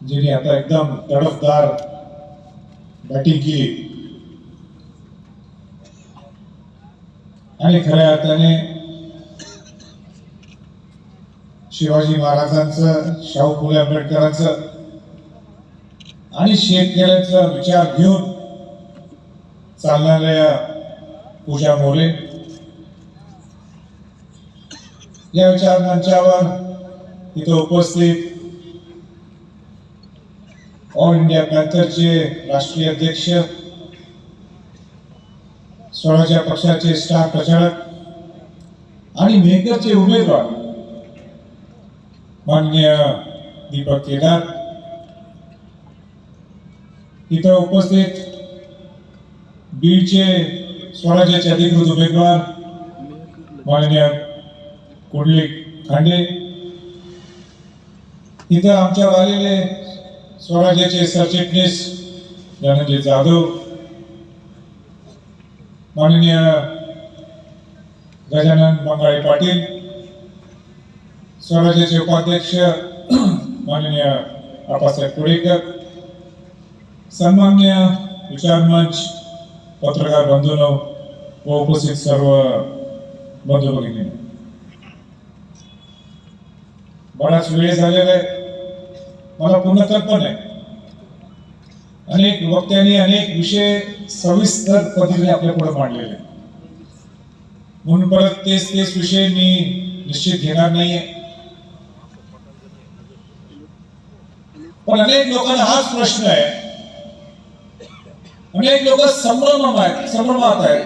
जिने आता एकदम तडफदार बॅटिंग केली आणि खऱ्या अर्थाने शिवाजी महाराजांचं शाहू फुले आंबेडकरांचं आणि शेतकऱ्यांचा विचार घेऊन चालणाऱ्या पूजा मोरे या विचार मंचावर इथं उपस्थित ऑल इंडिया पॅन्थरचे राष्ट्रीय अध्यक्ष स्वराज्य पक्षाचे स्टार प्रचारक आणि मेहकरचे उमेदवार मान्य दीपक केदार. इथं उपस्थित बीडचे स्वराज्याचे अधिकृत उमेदवार माननीय कुंडली खांडे. इथं आमच्या आलेले स्वराज्याचे सरचिटणीस धनंजय जाधव माननीय गजानन बंगाळे पाटील स्वराज्याचे उपाध्यक्ष माननीय आपासाहेब कुडेकर सन्मान्य विचार मंच पत्रकार बंधूंनो व उपस्थित सर्व बंधू भगिनी. बराच वेळ झालेला आहे. मला पूर्ण कल्पना आहे. अनेक वक्त्यांनी अनेक विषय सविस्तर पद्धतीने आपल्या पुढे मांडलेले म्हणून परत तेच तेच विषय मी निश्चित घेणार नाहीये. पण अनेक लोकांना हाच प्रश्न आहे. अनेक लोक संभ्रम आहेत संभ्रमात आहेत.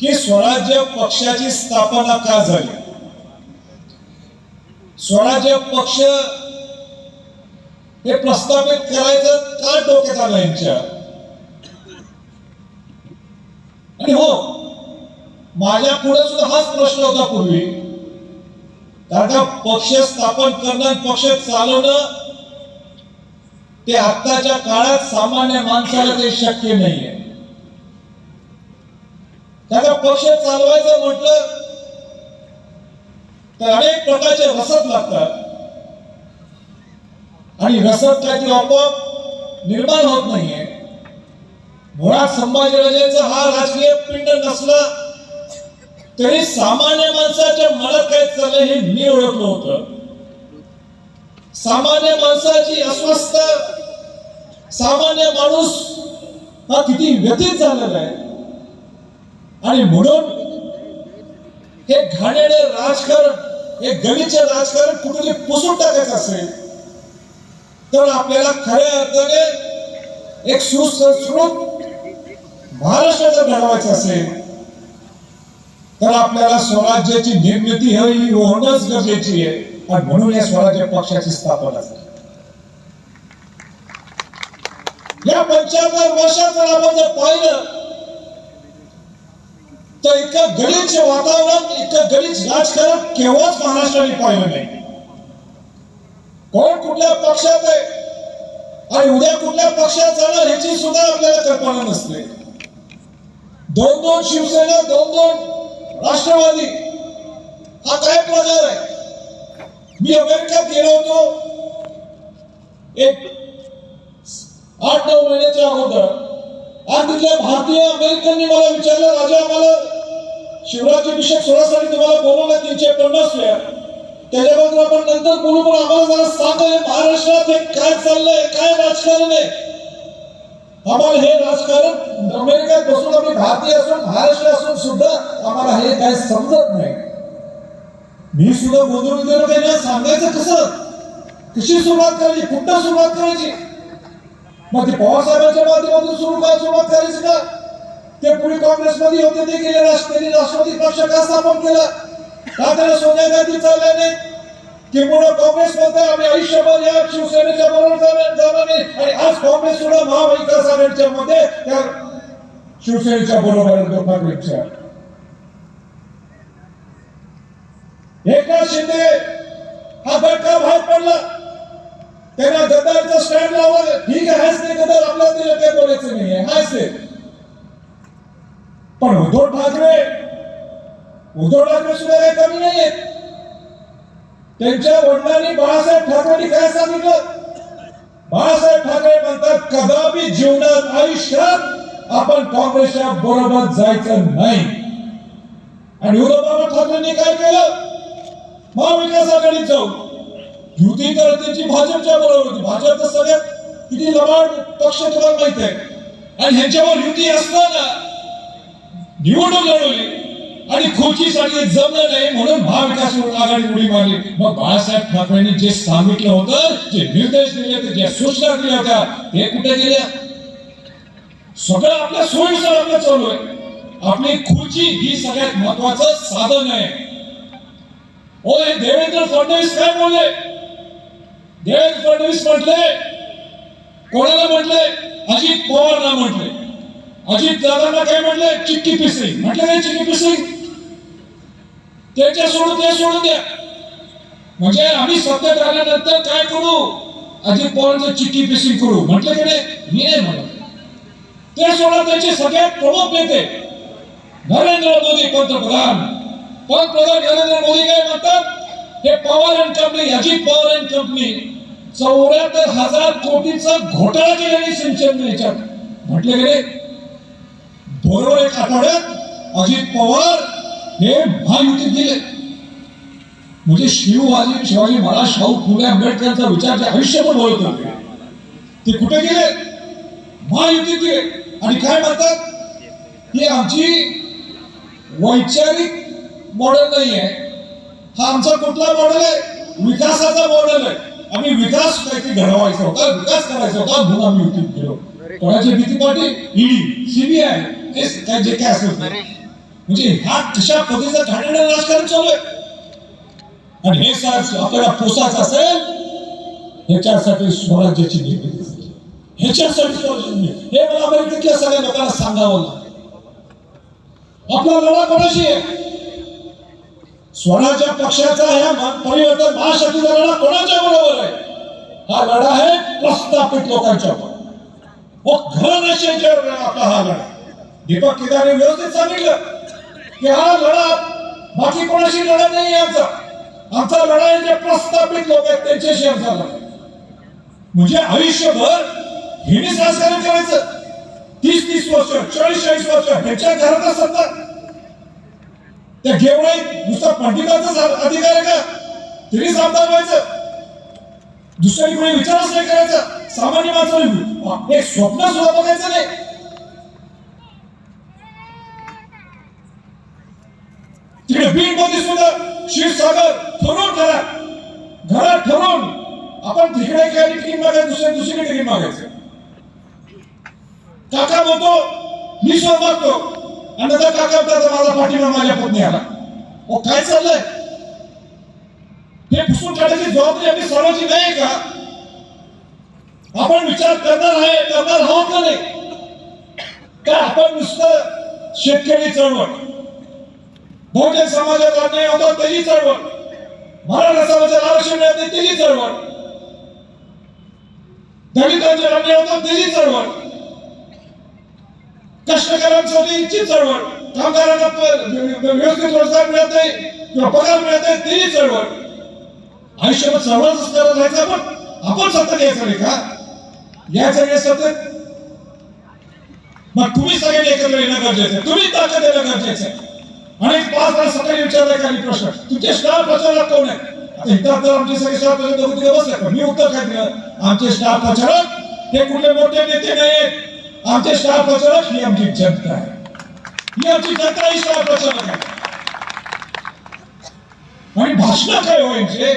की स्वराज्य पक्षाची स्थापना का झाली? स्वराज्य पक्ष हे प्रस्थापित करायचं का डोक्यात आलं यांच्या? आणि हो माझ्या पुढे सुद्धा हाच प्रश्न होता पूर्वी. कारण का पक्ष स्थापन करणं पक्ष चालवणं ते आत्ताच्या काळात सामान्य माणसाला ते शक्य नाहीये. कारण पक्ष चालवायचं म्हटलं तर अनेक प्रकारचे रसद लागतात. आणि रसद त्याची आपोआप निर्माण होत नाहीये. मुळात संभाजीराजेंचा हा राजकीय पिंड नसला तरी सामान्य माणसाच्या मनात काय चाललं हे मी ओळखलं होत. सामान्य माणसाची अस्वस्थ सामान्य माणूस हा किती व्यथित झालेला आहे. आणि म्हणून हे घाणेरे राजकारण हे गलीचे राजकारण कुठेतरी पुसून टाकायचं असेल तर आपल्याला खऱ्या अर्थाने एक सुसंस्कृत महाराष्ट्राचं घडवायचं असेल तर आपल्याला स्वराज्याची निर्मिती ही होणंच गरजेची आहे. आणि म्हणून या स्वराज्य पक्षाची स्थापना झाली. या पंच्याहत्तर वर्षात जर आपण जर पाहिलं तर इतकं गलिच्छ वातावरण इतकं गलिच्छ राजकारण केव्हाच महाराष्ट्राने पाहिलं नाही? कोण कुठल्या पक्षात आहे? आणि उद्या कुठल्या पक्षात जाणार ह्याची सुद्धा आपल्याला कल्पना नसते. दोन दोन शिवसेना दोन दोन राष्ट्रवादी हा काय प्रकार आहे? मी अमेरिकेत गेलो होतो. एक आठ नऊ महिन्याच्या अगोदर. आणि तिथल्या भारतीय अमेरिकननी मला विचारलं राजा आम्हाला शिवराज्याभिषेक अभिषेक सोहळ्यासाठी तुम्हाला बोलवलं तीनशे पन्नास वेळा. त्याच्याबद्दल आपण नंतर बोलू पण आम्हाला जरा सांगा हे महाराष्ट्रात हे काय चाललंय काय राजकारण आहे? आम्हाला हे राजकारण अमेरिकेत बसून आम्ही भारतीय असून महाराष्ट्र असून सुद्धा आम्हाला हे काय समजत नाही. मी सुद्धा गोंधळ त्यांना सांगायचं कसं? कशी सुरुवात करायची? कुठं सुरुवात करायची? मग ते पवार साहेबांच्या माध्यमातून सुरू का सुरुवात करायची का? ते पुढे काँग्रेसमध्ये होते ते गेले राष्ट्रपती राष्ट्रवादी पक्ष का स्थापन केला? का त्याला सोनिया गांधी चालल्या नाही? किंबहुना काँग्रेस मध्ये आम्ही आयुष्यभर या शिवसेनेच्या बरोबर जाणार नाही. आणि आज काँग्रेस सुद्धा महाविकास आघाडीच्या मध्ये त्या शिवसेनेच्या बरोबर आहे, एकनाथ शिंदे हा बडका बाहेर पडला. त्यांना गद्दारचा स्टँड लावा ठीक आहे हाच ते गद्दार आपल्याला त्याला काही बोलायचं नाहीये हाच ते पण उद्धव ठाकरे उद्धव ठाकरे सुद्धा काही कमी नाहीये त्यांच्या वडिलांनी बाळासाहेब ठाकरेंनी काय सांगितलं? बाळासाहेब ठाकरे म्हणतात कदापि जीवनात आयुष्यात आपण काँग्रेसच्या बरोबर जायचं नाही. आणि उद्धव बाबा ठाकरेंनी काय केलं? महाविकास आघाडीत जाऊ युती तर त्यांची भाजपच्या बरोबर होती. भाजप सगळ्यात किती लबाड पक्ष तुम्हाला माहीत आहे. आणि ह्यांच्यावर युती असताना निवडणूक लढवली. आणि खुर्चीसाठी जमलं नाही म्हणून महाविकास आघाडी उडी मारली. मग बाळासाहेब ठाकरेंनी जे सांगितलं होतं जे निर्देश दिले होते ज्या सूचना दिल्या होत्या ते कुठे गेल्या? सगळं आपल्या सोयीनुसार आपलं चालू आहे. आपली खुर्ची ही सगळ्यात महत्वाचं साधन आहे. ओ हे देवेंद्र फडणवीस काय बोलले? देवेंद्र फडणवीस म्हटले कोणाला म्हटले? अजित पवारला म्हटले. अजित दादांना काय म्हटले? चिक्की पिसरी म्हटलं काय चिक्की पिसरी त्याच्या सोडून ते सोडून द्या. म्हणजे आम्ही सत्तेत आल्यानंतर काय करू? अजित पवारांचं चिक्की पिसिंग करू. म्हटलं की नाही? मी नाही म्हणत. ते सोडा त्याचे सगळ्यात प्रमुख नेते. नरेंद्र मोदी पंतप्रधान. पंतप्रधान नरेंद्र मोदी काय म्हणतात? हे Pawar and company Ajit Pawar and company. चौऱ्याहत्तर हजार कोटीचा घोटाळा केल्याने सिंचन याच्यात. म्हटले गेले बरोबर एक आठवड्यात अजित पवार हे महायुतीत गेले. म्हणजे शिववाजी शिवाजी महाराज शाहू फुले आंबेडकरांचा विचार जे आयुष्यभर बोलत होते ते कुठे गेले? महायुतीत गेले. आणि काय म्हणतात? ही आमची वैचारिक मॉडेल नाही आहे हा आमचा कुठला मॉडेल आहे? विकासाचा मॉडेल आहे. आम्ही विकास काहीतरी घडवायचा होता विकास करायचा होता म्हणून आम्ही युतीत गेलो. कोणाची भीती पाठी ईडी सीबीआय हे जे काय असेल म्हणजे ह्या कशा पद्धतीचा घाणेरडं राजकारण चालू आहे? आणि हे साहेब आपल्याला पोसायचं असेल ह्याच्यासाठी स्वराज्याची निर्मिती झाली. ह्याच्यासाठी स्वराज्याची हे मला अमेरिकेतल्या सगळ्या लोकांना सांगावं लागेल. आपला लढा कोणाशी आहे? स्वराज्य पक्षाचा ह्या परिवर्तन महाशक्तीचा लढा कोणाच्या बरोबर आहे? हा लढा आहे प्रस्थापित लोकांच्या व घराण्याच्या आपला हा लढा. दीपक केदारने व्यवस्थित सांगितलं की हा लढा बाकी कोणाशी लढा नाही आहे आमचा. आमचा लढा आहे जे प्रस्थापित लोक आहेत त्यांच्याशी आमचा लढा म्हणजे आयुष्यभर हिनी राजकारण करायचं. तीस तीस वर्ष चाळीस चाळीस वर्ष ह्याच्या घरात सत्ता. त्या गेवराई नुसता पंडितांचा अधिकार आहे का? तरीच सामदार व्हायचं. दुसऱ्या कोणी विचारच नाही करायचा. सामान्य माणसाने एक स्वप्न सुद्धा बघायचं नाही. तिकडे बीडमध्ये सुद्धा क्षीरसागर ठरवून करा घरात ठरवून. आपण तिकडे काही टीम मागायचं दुसऱ्या दुसरीकडे टीम मागायचं. काका बोलतो मी स्वतः आणि त्या काका माझा पाठिंबा माझ्या पत्नी आला. ओ काय चाललंय? हे पुसून काढायची जबाबदारी आपली सर्वांची नाही का? आपण विचार करणार आहे करणार आहोत का नाही? का आपण नुसतं शेतकरी चळवळ? बहुजन समाजात अन्याय होता त्याची चळवळ. मराठा समाजाला आरक्षण मिळत नाही त्याची चळवळ. दलितांचे अन्याय होता त्याची चळवळ. कष्टकऱ्यांसाठी ची चळवळ. कामगारांना व्यवस्थित रोजगार मिळत नाही किंवा पगार मिळत नाही तेही चळवळ. आयुष्यभर चळवळच करत राहायचं पण आपण सत्ता घ्यायचं नाही का? घ्यायचं नाही सत्तेत मग तुम्ही सगळ्यांनी एकत्र येणं गरजेचं तुम्ही ताकद येणं गरजेचं आणि पाच वेळा सकाळी विचारलाय काही प्रश्न? तुमचे स्टार प्रचारक कोण आहे आता इथं तर आमचे सगळे स्टार प्रचारक तिथे बसले पण मी उत्तर काय दिलं? आमचे स्टार प्रचारक हे कुठले मोठे नेते नाहीत आमचे स्टार प्रचारक ही आमची जनता आहे ही आमची जनता ही स्टार प्रचारक आहे आणि भाषण काय व्हायचे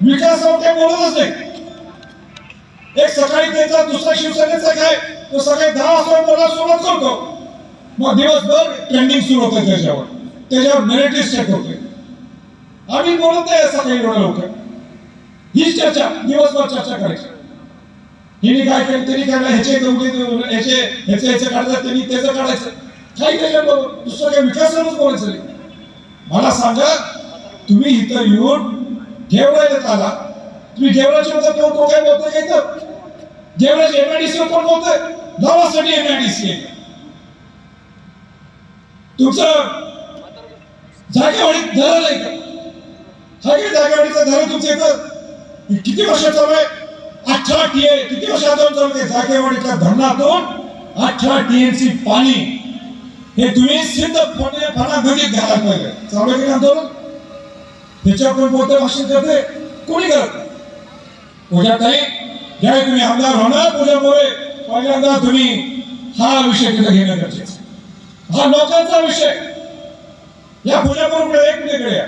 विकास ते बोलतच नाही एक सकाळी त्याचा दुसरा शिवसेनेचा काय तो सकाळी दहा वाजता बोलायला सुरुवात करतो. मग दिवसभर ट्रेंडिंग सुरू होतं त्याच्यावर. त्याच्यावर नेरेटिव्ह सेट होते. आम्ही बोलत नाही सकाळी एवढं लवकर. हीच चर्चा दिवसभर चर्चा करायची. हिने काय केलं? त्यांनी काय ह्याचे दोघे ह्याचे ह्याचे ह्याचे काढतात त्यांनी त्याचं काढायचं. काही त्याच्याबरोबर दुसरं काही विकासावरच बोलायचं नाही. मला सांगा तुम्ही इथं येऊन गेवरायला आला. तुम्ही गेवराच्या होता कोण तो काय बोलतोय काय तर गेवराचे एमआयडीसी कोण बोलतोय? गावासाठी एमआयडीसी आहे. तुमचं जागेवाडीत धरण आहे का? हा काही जागेवाडीचा धरण तुमचं इथं किती वर्ष चालू आहे? अठरा टीए किती वर्षातून चालते जागेवाडीच्या धरणातून अठरा टीएमसी पाणी हे तुम्ही सिद्ध फणे फणा नदीत घालायला पाहिजे चालू आहे की आंदोलन? त्याच्याकडून कोणतं भाषण करते कोणी करत नाही. पूजा ताई ज्यावेळी तुम्ही आमदार होणार पूजामुळे पहिल्यांदा तुम्ही हा विषय तिथे घेणं गरजेचं हा लोकांचा विषय. या पूजामुळे एक मिनिटकडे या.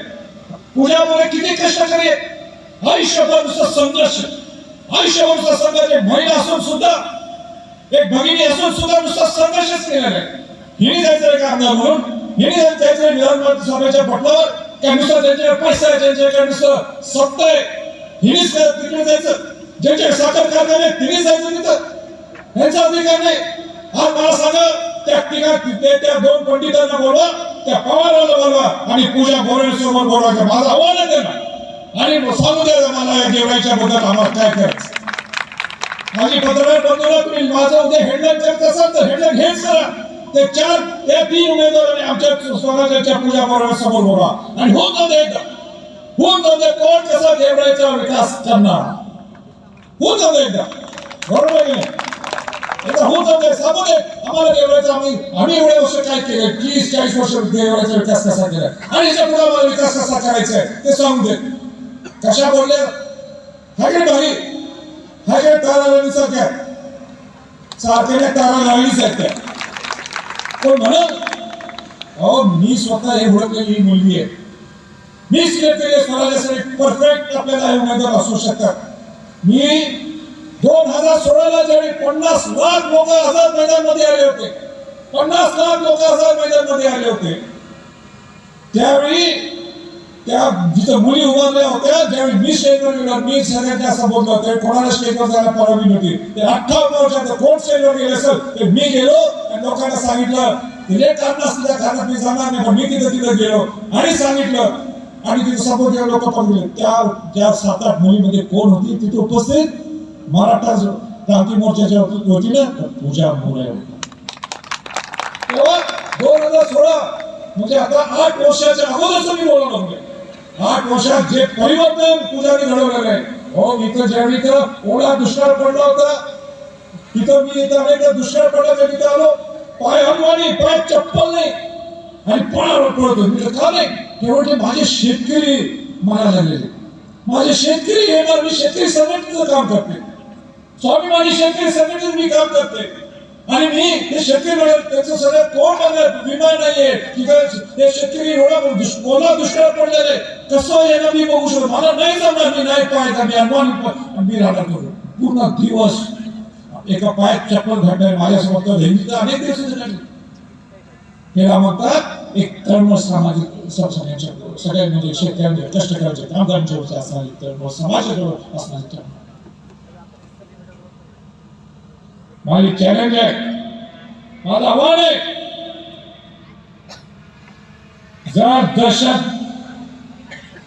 पूजामुळे किती कष्ट करेल आयुष्यभर नुसतं संघर्ष. आयुष्यभर नुसतं संघर्ष एक महिला असून सुद्धा एक भगिनी असून सुद्धा नुसता संघर्षच केलेला आहे. हिने जायचं का आमदार म्हणून हिने जायचं विधान सभेच्या पटलावर काय नुसतं त्यांच्याकडे पैसा आहे त्यांच्याकडे नुसतं सत्ता आहे हिनेच तिकडे जायचं? ज्यांचे साखर कारखाने तिने जायचं तिथं? यांचा अधिकार नाही. आज मला सांगा त्या ठिकाणी ते त्या दोन पंडितांना बोलवा त्या पवाराला बोलवा आणि पूजा बोरे समोर बोलवायचं माझं आव्हान आहे त्यांना. आणि मग सांगू द्या मला या जेवणाच्या बद्दल आम्हाला काय करायचं? माझी पत्रकार बंधूला तुम्ही माझं उद्या हेडलाईन करत असाल तर हेडलाईन हेच करा. ते चार त्या तीन उमेदवारांनी आमच्या स्वराज्याच्या पूजा पर्वा समोर बोला आणि होऊन जाऊ दे एकदा. होऊन जाऊ कोण कसा देवरायचा विकास करणार? होऊन जाऊ दे बरोबर आहे की नाही? होऊन जाऊ सांगू दे आम्हाला देवरायचा आम्ही आम्ही एवढे वर्ष काय केले? तीस चाळीस वर्ष देवळाचा विकास कसा केला? आणि याच्यापुढे आम्हाला विकास कसा करायचा आहे? ते सांगू दे. कशा बोलल्या हाय भाई नाही हाय काय तारा राणी सारख्या. सारख्याने तारा राणीच आहेत पण म्हणत अहो मी स्वतः हे ओळखलेली ही मुलगी आहे. मी सिलेक्ट केले स्वराज्यासाठी परफेक्ट आपल्याला हे उमेदवार असू शकतात. मी दोन हजार सोळाला ज्यावेळी पन्नास लाख लोक आझाद मैदानमध्ये आले होते पन्नास लाख लोक आझाद मैदानमध्ये आले होते त्यावेळी त्या जिथं मुली उभारल्या होत्या ज्यावेळी मी स्टेजवर गेलो मी सगळ्यांनी असं बोललो होतो कोणाला स्टेजवर जायला परवानगी नव्हती. ते अठ्ठावन्न वर्षाचं कोण स्टेजवर गेले असेल ते मी गेलो आणि लोकांना सांगितलं तिथे कारण असलेल्या कारणात मी जाणार नाही पण मी तिथं तिथं गेलो. आणि सांगितलं आणि तिथे सपोर्ट केलं लोक पण गेले त्या ज्या सात आठ मुलीमध्ये कोण होती तिथे उपस्थित मराठा क्रांती मोर्चाच्या होती ना पूजा मोरे होती. तेव्हा दोन हजार सोळा म्हणजे आता आठ वर्षाच्या अगोदरच मी बोलत होते. आठ वर्षात जे परिवर्तन पूजाने घडवलेलं आहे. हो इथं ज्यावेळी इथं ओला दुष्काळ पडला होता तिथं मी इथं अनेकदा दुष्काळ पडला त्या तिथं आलो. पाय हलवानी पाय चप्पल नाही. आणि पळावर पळतो मी का नाही? केवळ माझे शेतकरी मला झालेले माझे शेतकरी येणार मी शेतकरी संघटनेचं काम करते स्वाभिमानी शेतकरी संघटनेचं मी काम करते आणि मी हे शेतकरी म्हणत त्याचं सगळं कोण बघत विमा नाहीये. की शेतकरी एवढा ओला दुष्काळ पडलेले कसं येणं मी बघू शकतो? मला नाही जमणार मी नाही पाहायचा मी अनुमान मी राहणार करू पूर्ण दिवस एका पायात चप्पल घडणार माझ्यासोबत तर अनेक दिवस घडले त्याला म्हणतात एक कर्म सामाजिक सगळ्यांमध्ये सगळ्यांच्या सगळ्या म्हणजे शेतकऱ्यांचे कष्टकऱ्यांचे कामगारांच्या असणारी कर्म समाजाजवळ असणारी कर्म माझी चॅलेंज आहे. माझं आव्हान आहे. जर दशक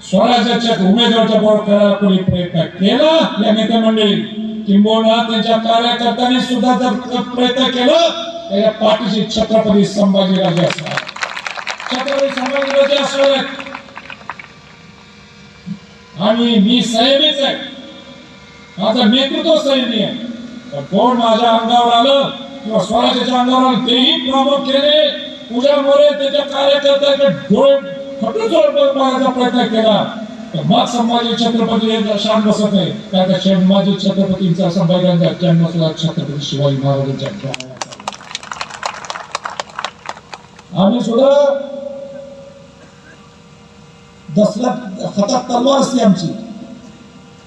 स्वराज्याच्या उमेदवाराच्या बरोबर करायला कोणी प्रयत्न केला या नेते मंडळी किंबहुना त्यांच्या कार्यकर्त्यांनी सुद्धा जर प्रयत्न केला तर या पाठीशी छत्रपती संभाजीराजे असणार. छत्रपती संभाजीराजे असणार आहेत. आणि मी संयमीच आहे. माझं नेतृत्व संयमी आहे. पण कोण माझ्या अंगावर आलं किंवा स्वराज्याच्या अंगावर आलं तेही प्रामुख्याने पूजा मोरे त्याच्या कार्यकर्त्याकडे डोळे फटून खटून बघायचा प्रयत्न केला. तर मग संभाजी छत्रपती हे शान बसत नाही त्या त्या संभाजी छत्रपतींचा संभाजीचा जन्म सुद्धा छत्रपती शिवाजी महाराजांच्या घराण्यात आम्ही सुद्धा दसऱ्यात हातात तलवार असते आमची.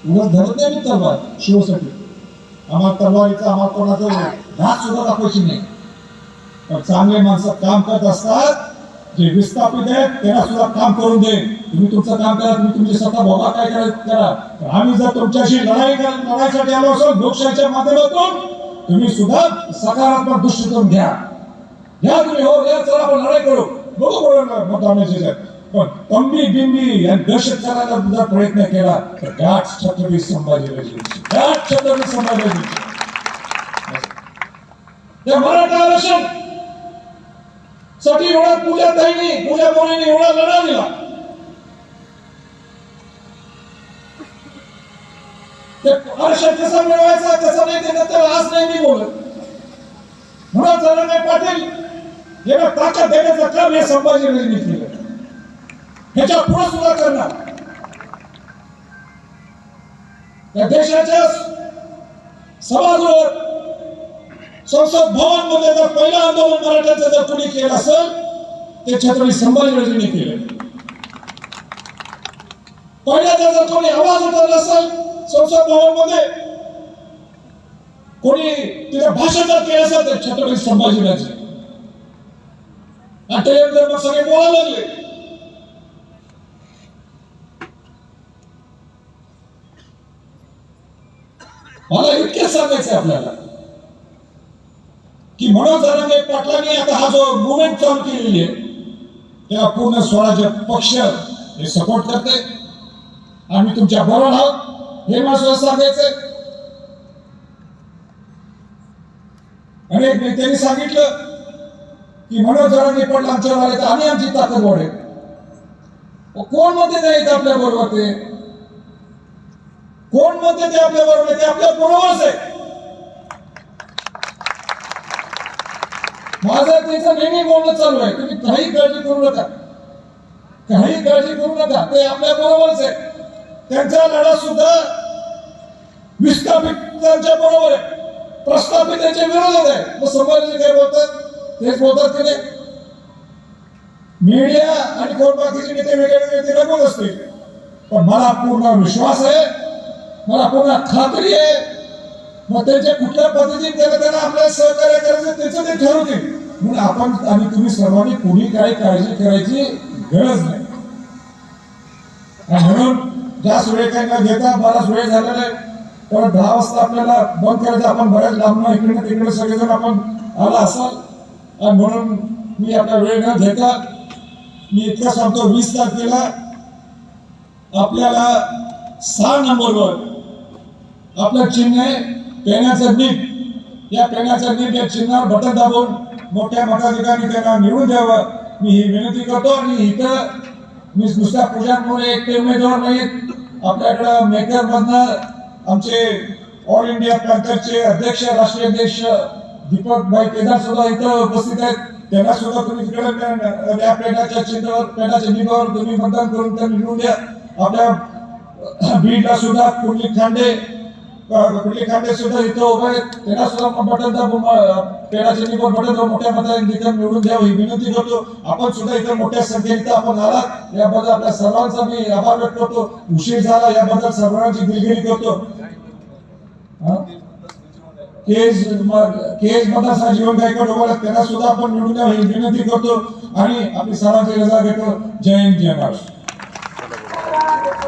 उलट धरत नाही मी तलवार शिवसाठी आम्हाला तलवारीचा आम्हाला कोणाचं घात सुद्धा दाखवायची नाही. पण चांगले माणसं काम करत असतात जे विस्थापित आहेत त्यांना सुद्धा काम करून दे तुम्ही तुमचं काम करा तुम्ही तुमची स्वतः भोगा काय करायचं करा. आम्ही जर तुमच्याशी लढाई लढायसाठी आलो असो लोकशाहीच्या माध्यमातून तुम्ही सुद्धा सकारात्मक दृष्टिकोन घ्या. घ्या तुम्ही हो घ्या चला आपण लढाई करू. बघू बोलणार मतदानाचे पण तंबी बिंबी आणि दहशत करायला जर प्रयत्न केला तर गाठ छत्रपती संभाजीराजे गाठ छत्रपती संभाजीराजे त्या मराठा आरक्षणसाठी एवढा पूजा ताईनी पूजा मोरेने एवढा लढा दिला. आरक्षण कसा मिळवायचा कसा नाही ते नंतर आज नाही मी बोलत. म्हणून जरांगे पाटील एवढा ताकद देण्याचं काम हे संभाजी केलं. ह्याच्या पुढे सुद्धा करणार. या देशाच्या सभागृहात संसद भवनमध्ये जर पहिलं आंदोलन मराठ्यांचं जर कोणी केलं असेल ते छत्रपती संभाजीराजेंनी केलं. पहिल्यांदा जर कोणी आवाज उठवला असेल संसद भवनमध्ये कोणी तिथे भाषण जर केलं असेल तर छत्रपती संभाजीराजे. आता मग सगळे बोलायला लागले. मला इतकेच सांगायचं आपल्याला. की म्हणून जरांगे पाटलांनी आता हा जो मुवमेंट चालू केलेली आहे तेव्हा पूर्ण स्वराज्य पक्ष हे सपोर्ट करते. आम्ही तुमच्या बरोबर आहोत. हे मला सांगायचं सांगायचंय. अनेक नेत्यांनी सांगितलं की मनोज जरांगे पाटील आमच्यावर आले तर आम्ही आमची ताकद वाढेल. कोणमध्ये नाही आपल्या बरोबर ते? कोण म्हणते ते आपल्या बरोबर? ते आपल्या बरोबरच आहे माझं त्याचं नेहमी बोलणं चालू आहे. तुम्ही काही काळजी करू नका. काही काळजी करू नका. ते आपल्या बरोबरच आहे त्यांचा लढा सुद्धा विस्थापितांच्या बरोबर आहे. प्रस्थापित त्यांच्या विरोधात आहे. मग समाजाचे काय बोलतात? तेच बोलतात की नाही? मीडिया आणि कोण बाकीचे नेते वेगळे वेगळे ते रंगवत असतील. पण मला पूर्ण विश्वास आहे. मला पूर्ण खात्री आहे. मग त्यांच्या कुठल्या पद्धतीने त्याला त्यांना आपल्याला सहकार्य करायचं त्याचं ते ठरवतील म्हणून आपण आणि तुम्ही सर्वांनी कुणी काही काळजी करायची गरज नाही. म्हणून जास्त वेळ काही न घेता बराच वेळ झालेला आहे परत दहा वाजता आपल्याला बंद करायचं आपण बऱ्याच लांब इकडे तिकडे सगळेजण आपण आला असाल. आणि म्हणून मी आपला वेळ न घेता मी इतका सांगतो वीस तारखेला आपल्याला सहा नंबरवर आपलं चिन्ह आहे पेण्याचं नीट. या पेण्याचं नीट या चिन्हावर बटन दाबून मोठ्या मताधिकाऱ्यांनी त्यांना निवडून द्यावं. मी ही विनंती करतो आणि इथं मी नुसत्या पूजांमुळे एकटे उमेदवार नाहीत. आपल्याकडं मेकर मधनं आमचे ऑल इंडिया पॅन्थरचे अध्यक्ष राष्ट्रीय अध्यक्ष दीपक भाई केदार सुद्धा इथं उपस्थित आहेत. त्यांना सुद्धा तुम्ही तिकडे या पेटाच्या चिन्हावर पेटाच्या निभावर तुम्ही मतदान करून त्यांना निवडून द्या. आपल्या बीडला सुद्धा कुर्ली खांडे कुठले खांडे सुद्धा इथं उभे आहेत. त्यांना सुद्धा मग बटन दाबून पेडाचे निवड बटन दाबून मोठ्या मताने इथं निवडून द्यावं. ही विनंती करतो आपण सुद्धा इथं मोठ्या संख्येने इथं आपण आलात. याबद्दल आपल्या सर्वांचा मी आभार व्यक्त करतो. उशीर झाला याबद्दल सर्वांची दिलगिरी करतो. केज केज मतदारसंघ जीवन गायकवाड उभा त्यांना सुद्धा आपण निवडून द्यावं ही विनंती करतो. आणि आपली सर्वांची रजा घेतो. जय हिंद जय महाराष्ट्र.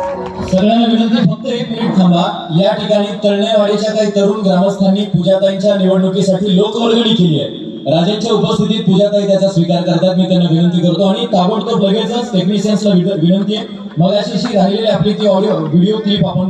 सगळ्यांना विनंती फक्त एक मिनिट थांबा. या ठिकाणी तळणेवाडीच्या काही तरुण ग्रामस्थांनी पूजाताईंच्या निवडणुकीसाठी लोकवर्गणी केली आहे. राजांच्या उपस्थितीत पूजाताई त्याचा स्वीकार करतात मी त्यांना विनंती करतो. आणि ताबडतोब लगेचच टेक्निशियन्सला विनंती आहे. मग अशी राहिलेली आपली ती ऑडिओ व्हिडिओ क्लिप आपण